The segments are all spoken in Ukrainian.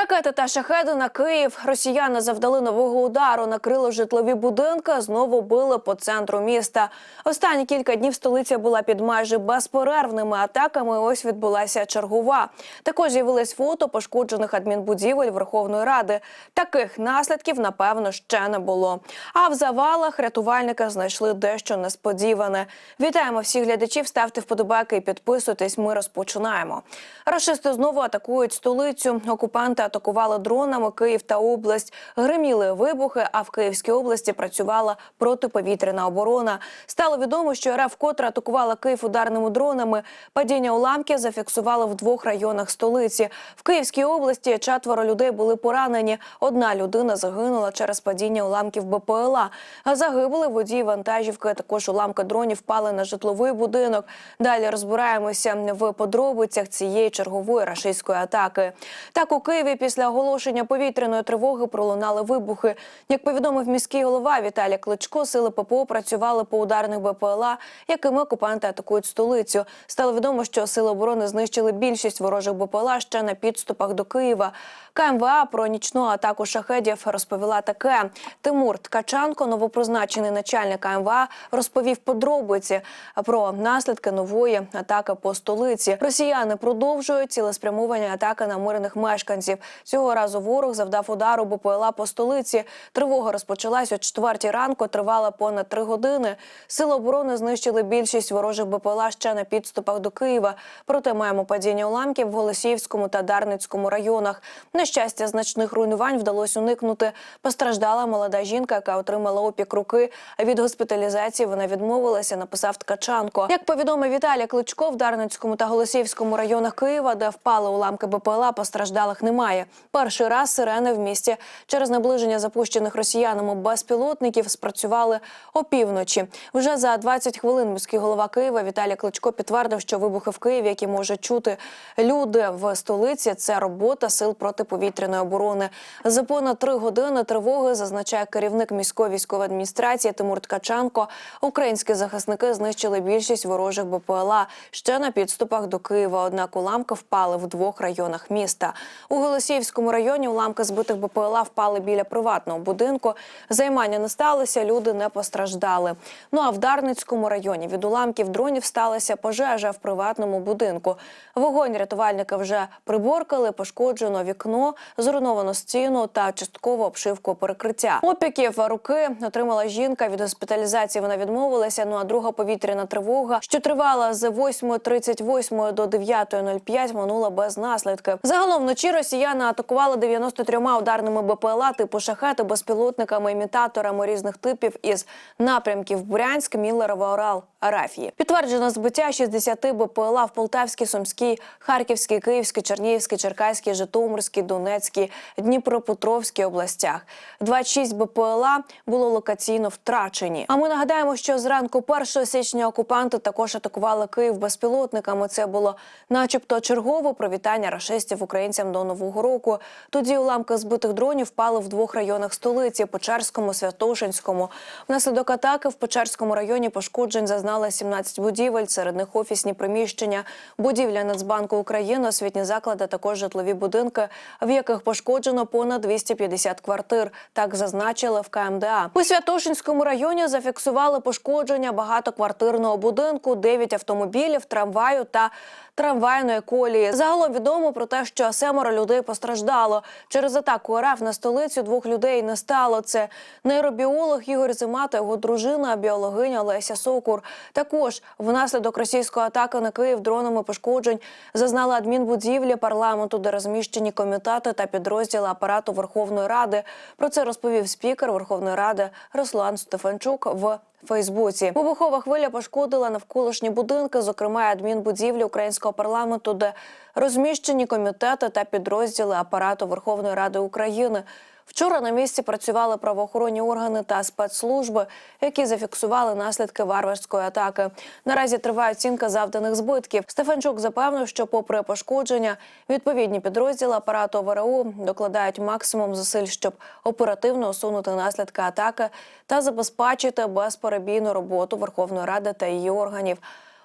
Ракети та шахеди на Київ. Росіяни завдали нового удару, накрили житлові будинки, знову били по центру міста. Останні кілька днів столиця була під майже безперервними атаками. Ось відбулася чергова. Також з'явились фото пошкоджених адмінбудівель Верховної Ради. Таких наслідків напевно ще не було. А в завалах рятувальники знайшли дещо несподіване. Вітаємо всіх глядачів. Ставте вподобайки і підписуйтесь. Ми розпочинаємо. Рашисти знову атакують столицю. Окупанти атакували дронами Київ та область. Гриміли вибухи. А в Київській області працювала протиповітряна оборона. Стало відомо, що РФ вкотре атакувала Київ ударними дронами. Падіння уламків зафіксували в двох районах столиці. В Київській області четверо людей були поранені. Одна людина загинула через падіння уламків БПЛА. Загибли водій вантажівки. Також уламки дронів впали на житловий будинок. Далі розбираємося в подробицях цієї чергової рашистської атаки. Так у Києві після оголошення повітряної тривоги пролунали вибухи. Як повідомив міський голова Віталій Кличко, сили ППО працювали по ударних БПЛА, якими окупанти атакують столицю. Стало відомо, що сили оборони знищили більшість ворожих БПЛА ще на підступах до Києва. КМВА про нічну атаку шахедів розповіла таке. Тимур Ткаченко, новопризначений начальник КМВА, розповів подробиці про наслідки нової атаки по столиці. Росіяни продовжують цілеспрямовані атаки на мирних мешканців. Цього разу ворог завдав удару БПЛА по столиці. Тривога розпочалась о четвертій ранку, тривала понад три години. Сили оборони знищили більшість ворожих БПЛА ще на підступах до Києва. Проте маємо падіння уламків в Голосіївському та Дарницькому районах. На щастя, значних руйнувань вдалося уникнути. Постраждала молода жінка, яка отримала опік руки. А від госпіталізації вона відмовилася. Написав Ткачанко. Як повідомив Віталій Кличко, в Дарницькому та Голосіївському районах Києва, де впали уламки БПЛА, постраждалих немає. Перший раз сирени в місті через наближення запущених росіянами безпілотників спрацювали опівночі. Вже за 20 хвилин міський голова Києва Віталій Кличко підтвердив, що вибухи в Києві, які можуть чути люди в столиці, це робота сил протиповітряної оборони. За понад три години тривоги зазначає керівник міської військової адміністрації Тимур Ткаченко. Українські захисники знищили більшість ворожих БПЛА ще на підступах до Києва. Однак уламки впали в двох районах міста. У Голосіївському районі уламки збитих БПЛА впали біля приватного будинку. Займання не сталося, люди не постраждали. Ну а в Дарницькому районі від уламків дронів сталася пожежа в приватному будинку. Вогонь рятувальники вже приборкали, пошкоджено вікно, зруйновано стіну та частково обшивку перекриття. Опіків руки отримала жінка. Від госпіталізації вона відмовилася. Ну а друга повітряна тривога, що тривала з 8.38 до 9.05, минула без наслідків. Загалом вночі росіяни атакували 93 ударними БПЛА типу шахети безпілотниками, імітаторами різних типів із напрямків Брянськ, Міллерово, Орал, Арафії. Підтверджено збиття 60 БПЛА в Полтавській, Сумській, Харківській, Київській, Чернігівській, Черкаській, Житомирській, Донецькій, Дніпропетровській областях. 26 БПЛА було локаційно втрачені. А ми нагадаємо, що зранку 1 січня окупанти також атакували Київ безпілотниками. Це було, начебто, чергове привітання рашистів українцям до нового року. Тоді уламки збитих дронів впали в двох районах столиці Печерському, Святошинському. Внаслідок атаки в Печерському районі пошкоджень зазнали 17 будівель, серед них офісні приміщення, будівля Нацбанку України, освітні заклади, також житлові будинки, в яких пошкоджено понад 250 квартир. Так зазначили в КМДА. У Святошинському районі зафіксували пошкодження багатоквартирного будинку, 9 автомобілів, трамваю та трамвайної колії. Загалом відомо про те, що семеро людей постраждало. Через атаку РФ на столицю двох людей не стало. Це нейробіолог Ігор Зима та його дружина, біологиня Леся Сокур. Також внаслідок російської атаки на Київ дронами пошкоджень зазнали адмінбудівлі парламенту, де розміщені комітети та підрозділи апарату Верховної Ради. Про це розповів спікер Верховної Ради Руслан Стефанчук в Фейсбуці вибухова хвиля пошкодила навколишні будинки, зокрема адмінбудівлі українського парламенту, де розміщені комітети та підрозділи апарату Верховної Ради України. Вчора на місці працювали правоохоронні органи та спецслужби, які зафіксували наслідки варварської атаки. Наразі триває оцінка завданих збитків. Стефанчук запевнив, що, попри пошкодження, відповідні підрозділи апарату ВРУ докладають максимум зусиль, щоб оперативно усунути наслідки атаки та забезпечити безперебійну роботу Верховної Ради та її органів.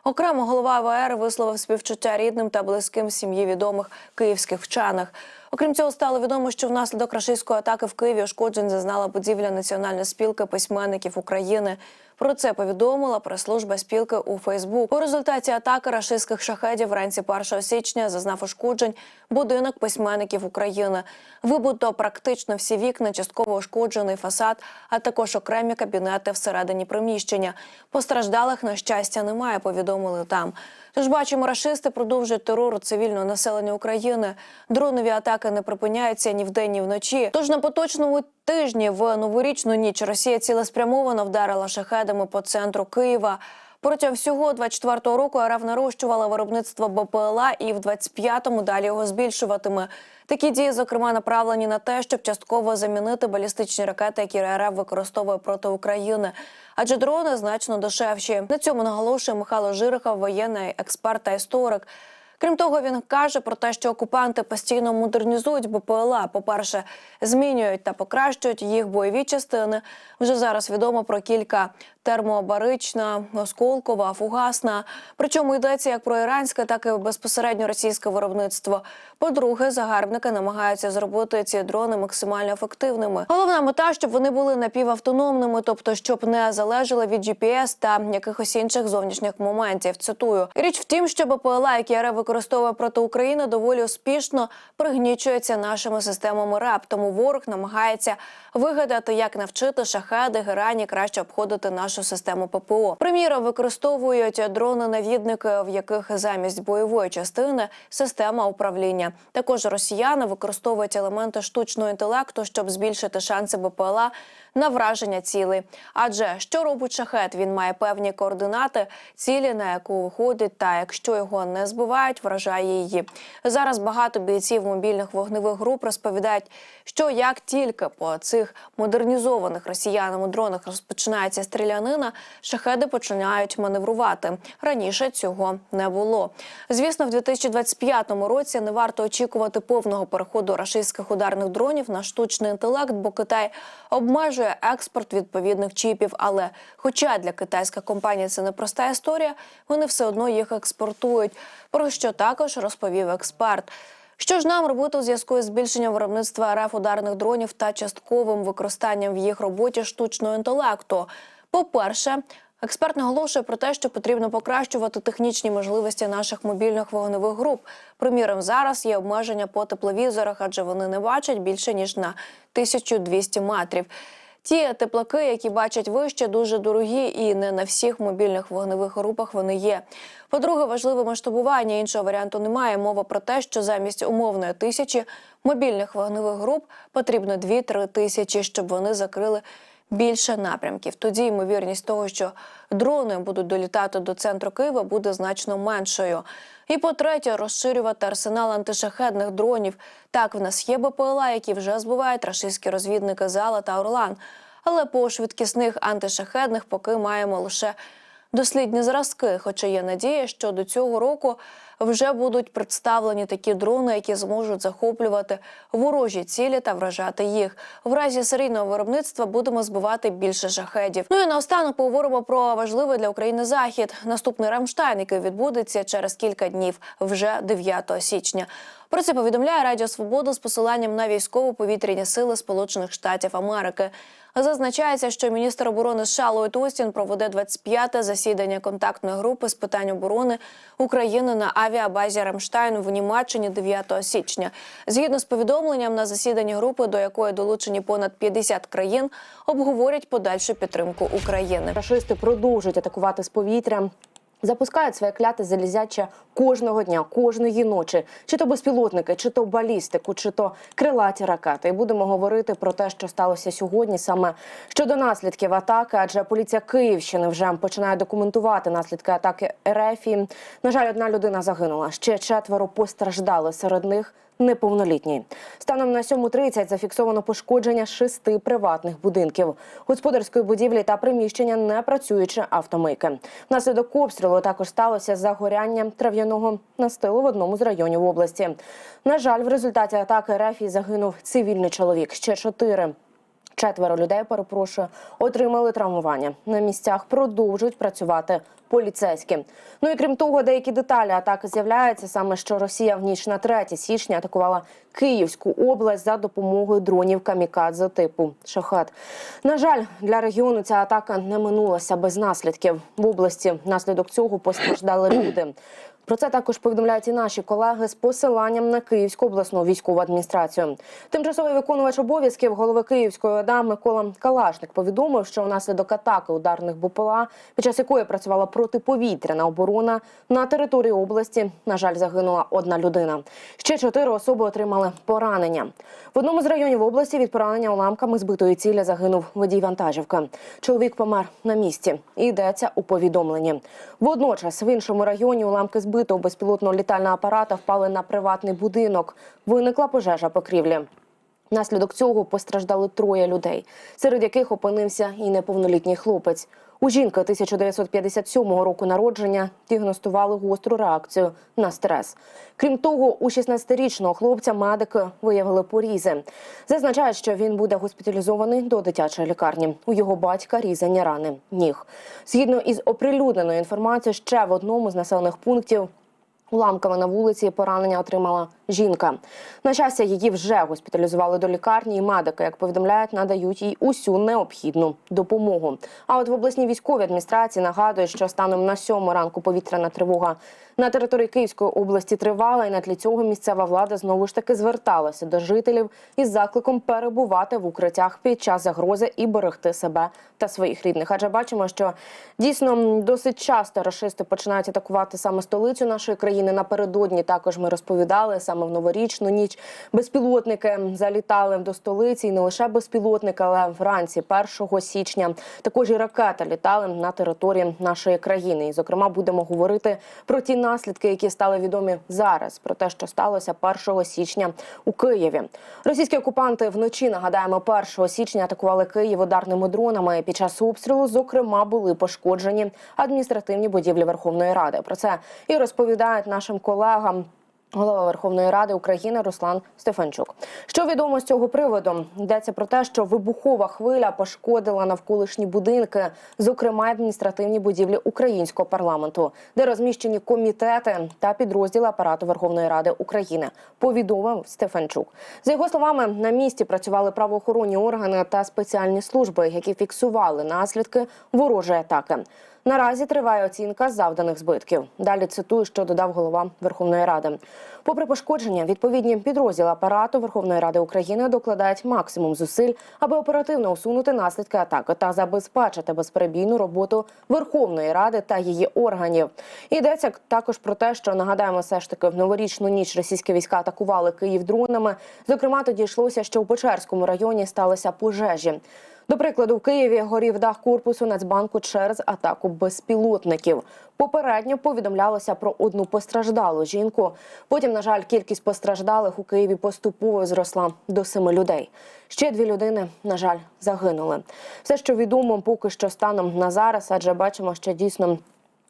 Окремо голова АВР висловив співчуття рідним та близьким сім'ї відомих київських вчених. Окрім цього, стало відомо, що внаслідок рашистської атаки в Києві ушкоджень зазнала будівля Національної спілки письменників України. Про це повідомила прес-служба спілки у Фейсбук. У результаті атаки рашистських шахедів вранці 1 січня зазнав ушкоджень будинок письменників України. Вибуто практично всі вікна, частково ушкоджений фасад, а також окремі кабінети всередині приміщення. Постраждалих на щастя немає. Повідомили там. Тож бачимо, рашисти продовжують терор цивільного населення України. Дронові атаки не припиняються ні вдень, ні вночі. Тож на поточному тижні в новорічну ніч Росія цілеспрямовано вдарила шахедами по центру Києва. Протягом всього 24-го року РФ нарощувала виробництво БПЛА і в 25-му далі його збільшуватиме. Такі дії, зокрема, направлені на те, щоб частково замінити балістичні ракети, які РФ використовує проти України. Адже дрони значно дешевші. На цьому наголошує Михайло Жирихов, воєнний експерт та історик. Крім того, він каже про те, що окупанти постійно модернізують БПЛА. По-перше, змінюють та покращують їх бойові частини. Вже зараз відомо про кілька термоабарична, осколкова, фугасна. Причому йдеться як про іранське, так і безпосередньо російське виробництво. По-друге, загарбники намагаються зробити ці дрони максимально ефективними. Головна мета, щоб вони були напівавтономними, тобто щоб не залежали від GPS та якихось інших зовнішніх моментів. Цитую річ в тім, що БПЛА, які РФ використовує проти України, доволі успішно пригнічується нашими системами РАП. Тому ворог намагається вигадати, як навчити шахеди герані краще обходити нашу систему ППО. Приміром, використовують дрони-навідники, в яких замість бойової частини система управління. Також росіяни використовують елементи штучного інтелекту, щоб збільшити шанси БПЛА на враження цілей. Адже що робить шахет? Він має певні координати цілі, на яку виходить, та якщо його не збивають, вражає її. Зараз багато бійців мобільних вогневих груп розповідають, що як тільки по цих модернізованих росіянами дронах розпочинається стрілянина, шахеди починають маневрувати. Раніше цього не було. Звісно, в 2025 році не варто очікувати повного переходу рашистських ударних дронів на штучний інтелект, бо Китай обмежує експорт відповідних чіпів. Але, хоча для китайських компаній це непроста історія, вони все одно їх експортують. Про що також розповів експерт. Що ж нам робити у зв'язку із збільшенням виробництва РФ ударних дронів та частковим використанням в їх роботі штучного інтелекту? По-перше, експерт наголошує про те, що потрібно покращувати технічні можливості наших мобільних вогневих груп. Приміром, зараз є обмеження по тепловізорах, адже вони не бачать більше ніж на 1200 метрів. Ті теплаки, які бачать вище, дуже дорогі, і не на всіх мобільних вогневих групах вони є. По-друге, важливе масштабування іншого варіанту немає. Мова про те, що замість умовної тисячі мобільних вогневих груп потрібно 2-3 тисячі, щоб вони закрили більше напрямків. Тоді ймовірність того, що дрони будуть долітати до центру Києва, буде значно меншою. І по-третє, розширювати арсенал антишахедних дронів. Так, в нас є БПЛА, які вже збивають рашистські розвідники Зала та Орлан. Але по швидкісних антишахедних поки маємо лише дослідні зразки. Хоча є надія, що до цього року вже будуть представлені такі дрони, які зможуть захоплювати ворожі цілі та вражати їх. В разі серійного виробництва будемо збивати більше шахедів. Ну і наостанок поговоримо про важливий для України захід. Наступний Рамштайн, який відбудеться через кілька днів, вже 9 січня. Про це повідомляє Радіо Свобода з посиланням на військово-повітряні сили Сполучених Штатів Америки. Зазначається, що міністр оборони США Ллойд Остін проведе 25-те засідання контактної групи з питань оборони України на авіабазі Рамштайн в Німеччині 9 січня. Згідно з повідомленням на засіданні групи, до якої долучені понад 50 країн, обговорять подальшу підтримку України. Рашисти продовжують атакувати з повітря. Запускають своє кляте залізяче кожного дня, кожної ночі, чи то безпілотники, чи то балістику, чи то крилаті ракети. І будемо говорити про те, що сталося сьогодні, саме щодо наслідків атаки. Адже поліція Київщини вже починає документувати наслідки атаки РФ. І, На жаль, одна людина загинула. Ще четверо постраждали. Серед них неповнолітні. Станом на 7.30 зафіксовано пошкодження шести приватних будинків, господарської будівлі та приміщення не працюючі автомийки. Внаслідок обстрілу також сталося загоряння трав'яного настилу в одному з районів області. На жаль, в результаті атаки РФ загинув цивільний чоловік. Ще чотири Четверо людей, перепрошую, отримали травмування. На місцях продовжують працювати поліцейські. Ну і крім того, деякі деталі атаки з'являються саме, що Росія в ніч на 3 січня атакувала Київську область за допомогою дронів камікадзе типу Шахат. На жаль, для регіону ця атака не минулася без наслідків. В області внаслідок цього постраждали люди. Про це також повідомляють і наші колеги з посиланням на Київську обласну військову адміністрацію. Тимчасовий виконувач обов'язків голови Київської ОДА Микола Калашник повідомив, що внаслідок атаки ударних БПЛА, під час якої працювала протиповітряна оборона на території області, на жаль, загинула одна людина. Ще чотири особи отримали поранення. В одному з районів області від поранення уламками збитої цілі загинув водій вантажівки. Чоловік помер на місці. Йдеться у повідомленні. Водночас в іншому районі уламки збитого безпілотного літального апарата впали на приватний будинок. Виникла пожежа покрівлі. Внаслідок цього постраждали троє людей, серед яких опинився і неповнолітній хлопець. У жінки 1957 року народження діагностували гостру реакцію на стрес. Крім того, у 16-річного хлопця медики виявили порізи. Зазначають, що він буде госпіталізований до дитячої лікарні. У його батька різані рани ніг. Згідно із оприлюдненою інформацією, ще в одному з населених пунктів Уламками на вулиці поранення отримала жінка. На щастя, її вже госпіталізували до лікарні, і медики, як повідомляють, надають їй усю необхідну допомогу. А от в обласній військовій адміністрації нагадують, що станом на сьому ранку повітряна тривога на території Київської області тривала, і на тлі цього місцева влада знову ж таки зверталася до жителів із закликом перебувати в укриттях під час загрози і берегти себе та своїх рідних. Адже бачимо, що дійсно досить часто рашисти починають атакувати саме столицю нашої країни. Напередодні також ми розповідали саме в новорічну ніч. Безпілотники залітали до столиці, і не лише безпілотники, але вранці 1 січня також і ракети літали на території нашої країни. І зокрема будемо говорити про ті наслідки, які стали відомі зараз, про те, що сталося 1 січня у Києві. Російські окупанти вночі нагадаємо 1 січня атакували Київ ударними дронами. Під час обстрілу, зокрема, були пошкоджені адміністративні будівлі Верховної Ради. Про це і розповідають нашим колегам. Голова Верховної Ради України Руслан Стефанчук. Що відомо з цього приводу? Йдеться про те, що вибухова хвиля пошкодила навколишні будинки, зокрема адміністративні будівлі українського парламенту, де розміщені комітети та підрозділи апарату Верховної Ради України. Повідомив Стефанчук. За його словами, на місці працювали правоохоронні органи та спеціальні служби, які фіксували наслідки ворожої атаки. Наразі триває оцінка завданих збитків. Далі цитую, що додав голова Верховної Ради. Попри пошкодження, відповідні підрозділи апарату Верховної Ради України докладають максимум зусиль, аби оперативно усунути наслідки атаки та забезпечити безперебійну роботу Верховної Ради та її органів. Йдеться також про те, що нагадаємо, все ж таки в новорічну ніч російські війська атакували Київ дронами. Зокрема, тоді йшлося, що у Печерському районі сталися пожежі. До прикладу, в Києві горів дах корпусу Нацбанку через атаку безпілотників. Попередньо повідомлялося про одну постраждалу жінку. Потім, на жаль, кількість постраждалих у Києві поступово зросла до семи людей. Ще дві людини, на жаль, загинули. Все, що відомо, поки що станом на зараз, адже бачимо, що дійсно.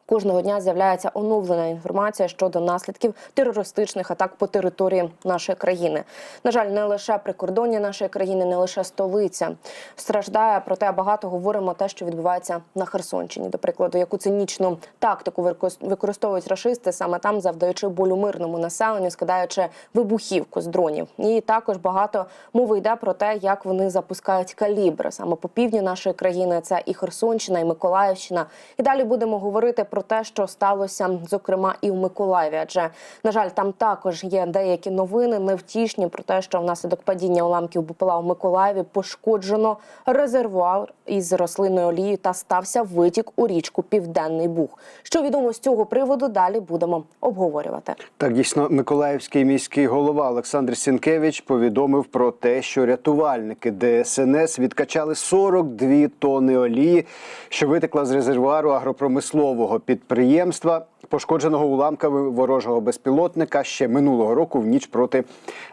Кожного дня з'являється оновлена інформація щодо наслідків терористичних атак по території нашої країни. На жаль, не лише прикордоння нашої країни, не лише столиця страждає. Проте багато говоримо те, що відбувається на Херсонщині. До прикладу, яку цинічну тактику використовують рашисти саме там, завдаючи болю мирному населенню, скидаючи вибухівку з дронів. І також багато мови йде про те, як вони запускають калібри саме по півдні нашої країни. Це і Херсонщина, і Миколаївщина. І далі будемо говорити про те, що сталося, зокрема, і в Миколаєві. Адже на жаль, там також є деякі новини невтішні про те, що внаслідок падіння уламків БПЛА в Миколаєві пошкоджено резервуар із рослинною олією та стався витік у річку Південний Буг. Що відомо з цього приводу, далі будемо обговорювати. Так, дійсно, Миколаївський міський голова Олександр Сінкевич повідомив про те, що рятувальники ДСНС відкачали 42 тонни олії, що витекла з резервуару агропромислового підприємства, пошкодженого уламками ворожого безпілотника ще минулого року в ніч проти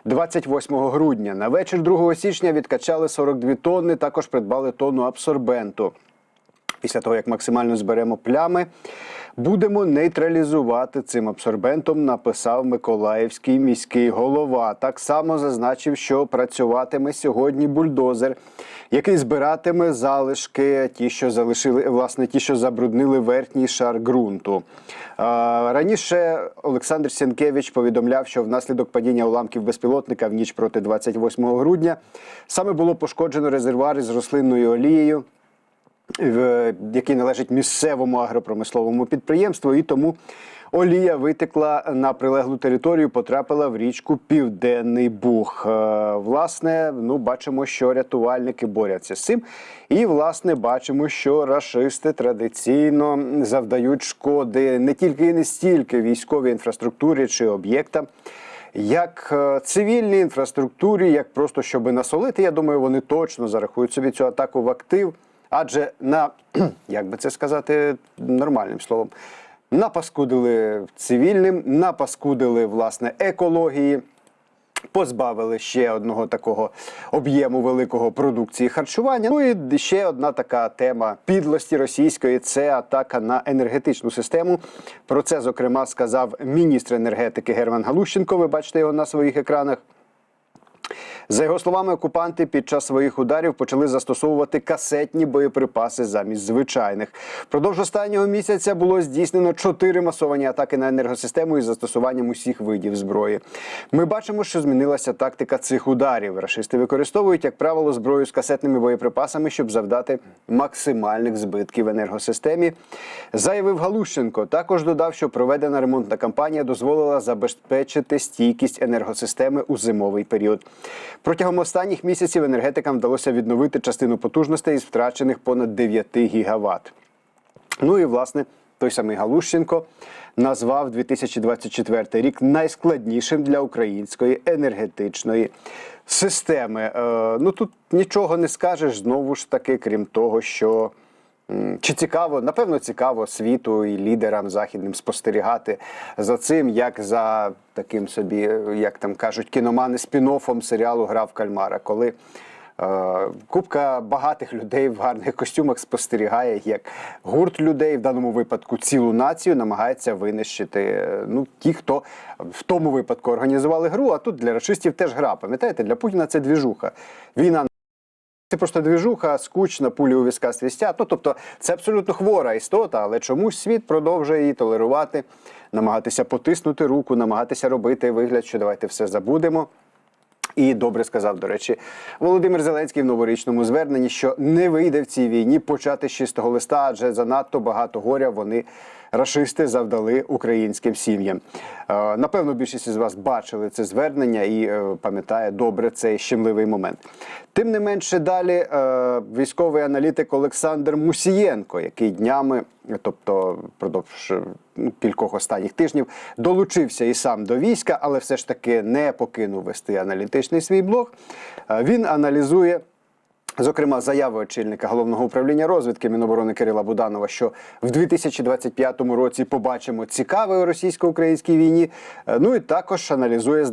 28 грудня. На вечір 2 січня відкачали 42 тонни, також придбали тонну абсорбенту. Після того, як максимально зберемо плями, будемо нейтралізувати цим абсорбентом, написав Миколаївський міський голова. Так само зазначив, що працюватиме сьогодні бульдозер, який збиратиме залишки, ті, що залишили, власне, ті, що забруднили верхній шар ґрунту. Раніше Олександр Сінкевич повідомляв, що внаслідок падіння уламків безпілотника в ніч проти 28 грудня саме було пошкоджено резервуари з рослинною олією який належить місцевому агропромисловому підприємству, і тому олія витекла на прилеглу територію, потрапила в річку Південний Буг. Е, Власне, ну бачимо, що рятувальники борються з цим. І власне бачимо, що рашисти традиційно завдають шкоди не тільки і не стільки військовій інфраструктурі чи об'єктам. Як е, цивільній інфраструктурі, як просто щоб насолити, я думаю, вони точно зарахують собі цю атаку в актив. Адже на як би це сказати нормальним словом, напаскудили цивільним, напаскудили власне екології. Позбавили ще одного такого об'єму великого продукції харчування. Ну і ще одна така тема підлості російської це атака на енергетичну систему. Про це зокрема сказав міністр енергетики Герман Галущенко. Ви бачите його на своїх екранах. За його словами, окупанти під час своїх ударів почали застосовувати касетні боєприпаси замість звичайних. Впродовж останнього місяця було здійснено чотири масовані атаки на енергосистему із застосуванням усіх видів зброї. Ми бачимо, що змінилася тактика цих ударів. Рашисти використовують, як правило, зброю з касетними боєприпасами, щоб завдати максимальних збитків енергосистемі. Заявив Галущенко. Також додав, що проведена ремонтна кампанія дозволила забезпечити стійкість енергосистеми у зимовий період. Протягом останніх місяців енергетикам вдалося відновити частину потужностей із втрачених понад 9 гігаватт. Ну і власне той самий Галущенко назвав 2024 рік найскладнішим для української енергетичної системи. Е, ну тут нічого не скажеш знову ж таки, крім того, що. Чи цікаво, напевно, цікаво світу і лідерам західним спостерігати за цим, як за таким собі, е, як там кажуть, кіномани спін-оффом серіалу Гра в кальмара, коли Е, Купка багатих людей в гарних костюмах спостерігає, як гурт людей, в даному випадку цілу націю, намагається винищити. е, Ну, ті, хто в тому випадку організували гру, а тут для расистів теж гра. Пам'ятаєте, для Путіна це двіжуха. Війна це просто двіжуха, скучна, пулі у візка свістять. Ну, тобто, це абсолютно хвора істота, але чомусь світ продовжує її толерувати, намагатися потиснути руку, намагатися робити вигляд, що давайте все забудемо. І добре сказав, до речі, Володимир Зеленський в новорічному зверненні, що не вийде в цій війні почати з чистого листа, адже занадто багато горя вони рашисти завдали українським сім'ям. Е, Напевно, більшість із вас бачили це звернення і е, пам'ятає добре цей щемливий момент. Тим не менше, далі е, військовий аналітик Олександр Мусієнко, який днями, тобто впродовж е, ну, кількох останніх тижнів, долучився і сам до війська, але все ж таки не покинув вести аналітичний свій блог. Він аналізує. Зокрема, заяви очільника головного управління розвідки Міноборони Кирила Буданова, що в 2025 році побачимо цікаве російсько-українській війні. Е, Ну і також аналізує